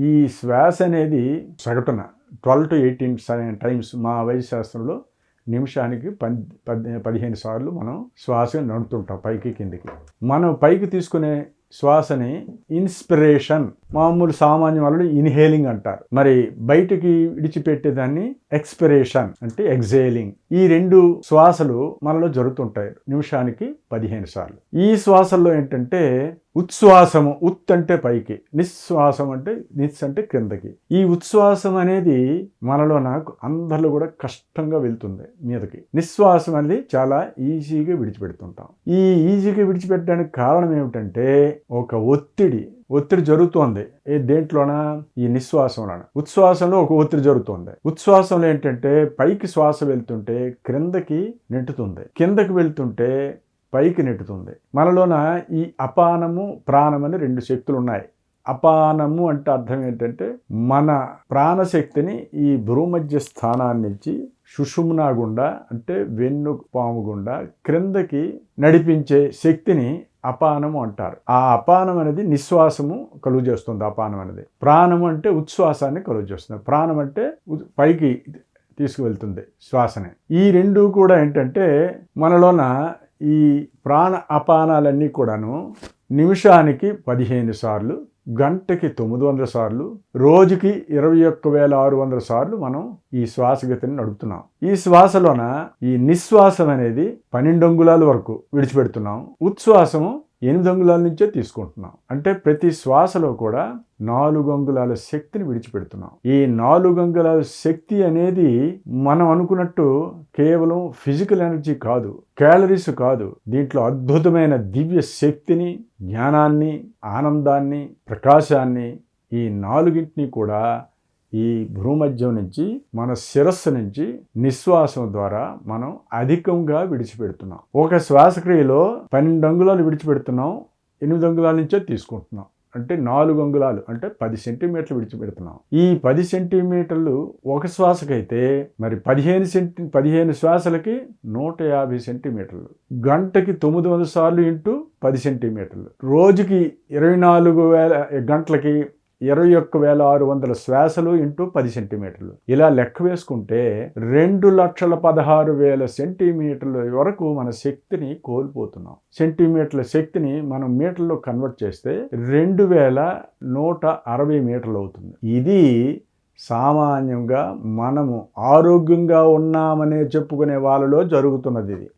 ఈ శ్వాస అనేది సగటున ట్వెల్వ్ టు ఎయిటీన్ టైమ్స్ మా వైద్య శాస్త్రంలో నిమిషానికి పది పదిహేను సార్లు మనం శ్వాస నడుతుంటాం పైకి కిందికి. మనం పైకి తీసుకునే శ్వాసని ఇన్స్పిరేషన్ మామూలు సామాన్య వాళ్ళు ఇన్హేలింగ్ అంటారు. మరి బయటికి విడిచిపెట్టేదాన్ని ఎక్స్పిరేషన్ అంటే ఎగ్జేలింగ్. ఈ రెండు శ్వాసలు మనలో జరుగుతుంటాయి నిమిషానికి పదిహేను సార్లు. ఈ శ్వాసల్లో ఏంటంటే ఉచ్ఛ్వాసము ఉత్ అంటే పైకి నిశ్వాసం అంటే నిస్ అంటే క్రిందకి. ఈ ఉచ్ఛ్వాసం అనేది మనలో నాకు అందరిలో కూడా కష్టంగా వెళ్తుంది మీదకి. నిశ్వాసం అనేది చాలా ఈజీగా విడిచిపెడుతుంటాం. ఈ ఈజీగా విడిచిపెట్టడానికి కారణం ఏమిటంటే ఒక ఒత్తిడి ఒత్తిడి జరుగుతోంది. ఏ దేంట్లోన? ఈ నిశ్వాసంలోన. ఉచ్ఛ్వాసంలో ఒక ఒత్తిడి జరుగుతోంది. ఉచ్ఛ్వాసంలో ఏంటంటే పైకి శ్వాస వెళ్తుంటే క్రిందకి నెట్టుతుంది. కిందకి వెళ్తుంటే పైకి నెట్టుతుంది. మనలోన ఈ అపానము ప్రాణం అని రెండు శక్తులు ఉన్నాయి అపానము అంటే అర్థం ఏంటంటే మన ప్రాణశక్తిని ఈ భూమధ్య స్థానాన్ని నుంచి సుషుమ్నా గుండా అంటే వెన్ను పాము గుండా క్రిందకి నడిపించే శక్తిని అపానము అంటారు. ఆ అపానం అనేది నిశ్వాసము కలుగు చేస్తుంది అపానం అనేది. ప్రాణము అంటే ఉచ్ఛ్వాసాన్ని కలుగు చేస్తుంది. ప్రాణం అంటే పైకి తీసుకువెళ్తుంది శ్వాసనే. ఈ రెండు కూడా ఏంటంటే మనలోన ఈ ప్రాణ అపానాలన్నీ కూడాను నిమిషానికి పదిహేను సార్లు గంటకి తొమ్మిది వందల సార్లు రోజుకి ఇరవై ఒక్క వేల ఆరు వందల సార్లు మనం ఈ శ్వాసగతిని నడుపుతున్నాం. ఈ శ్వాసలోన ఈ నిశ్వాసం అనేది పన్నెండు అంగుళాల వరకు విడిచిపెడుతున్నాం. ఉచ్ఛ్వాసము ఎనిమిది అంగుళాల నుంచే తీసుకుంటున్నాం. అంటే ప్రతి శ్వాసలో కూడా నాలుగు అంగుళాల శక్తిని విడిచిపెడుతున్నాం. ఈ నాలుగు అంగుళాల శక్తి అనేది మనం అనుకున్నట్టు కేవలం ఫిజికల్ ఎనర్జీ కాదు క్యాలరీస్ కాదు. దీంట్లో అద్భుతమైన దివ్య శక్తిని జ్ఞానాన్ని ఆనందాన్ని ప్రకాశాన్ని ఈ నాలుగింటిని కూడా ఈ భూమధ్యం నుంచి మన శిరస్సు నుంచి నిశ్వాసం ద్వారా మనం అధికంగా విడిచిపెడుతున్నాం. ఒక శ్వాసక్రియలో పన్నెండు అంగుళాలు విడిచిపెడుతున్నాం ఎనిమిది అంగుళాల నుంచే తీసుకుంటున్నాం. అంటే నాలుగు అంగుళాలు అంటే పది సెంటీమీటర్లు విడిచిపెడుతున్నాం. ఈ పది సెంటీమీటర్లు ఒక శ్వాసకైతే మరి పదిహేను సెంటి పదిహేను శ్వాసలకి నూట యాభై సెంటీమీటర్లు. గంటకి తొమ్మిది వందల సార్లు ఇంటూ పది సెంటీమీటర్లు. రోజుకి ఇరవై నాలుగు వేల గంటలకి ఇరవై ఒక్క వేల ఆరు వందల శ్వాసలు ఇంటూ పది సెంటీమీటర్లు. ఇలా లెక్క వేసుకుంటే రెండు లక్షల పదహారు వేల సెంటీమీటర్ల వరకు మన శక్తిని కోల్పోతున్నాం. సెంటీమీటర్ల శక్తిని మనం మీటర్లో కన్వర్ట్ చేస్తే రెండు వేల నూట అరవై మీటర్లు అవుతుంది. ఇది సామాన్యంగా మనము ఆరోగ్యంగా ఉన్నామనే చెప్పుకునే వాళ్ళలో జరుగుతున్నది ఇది.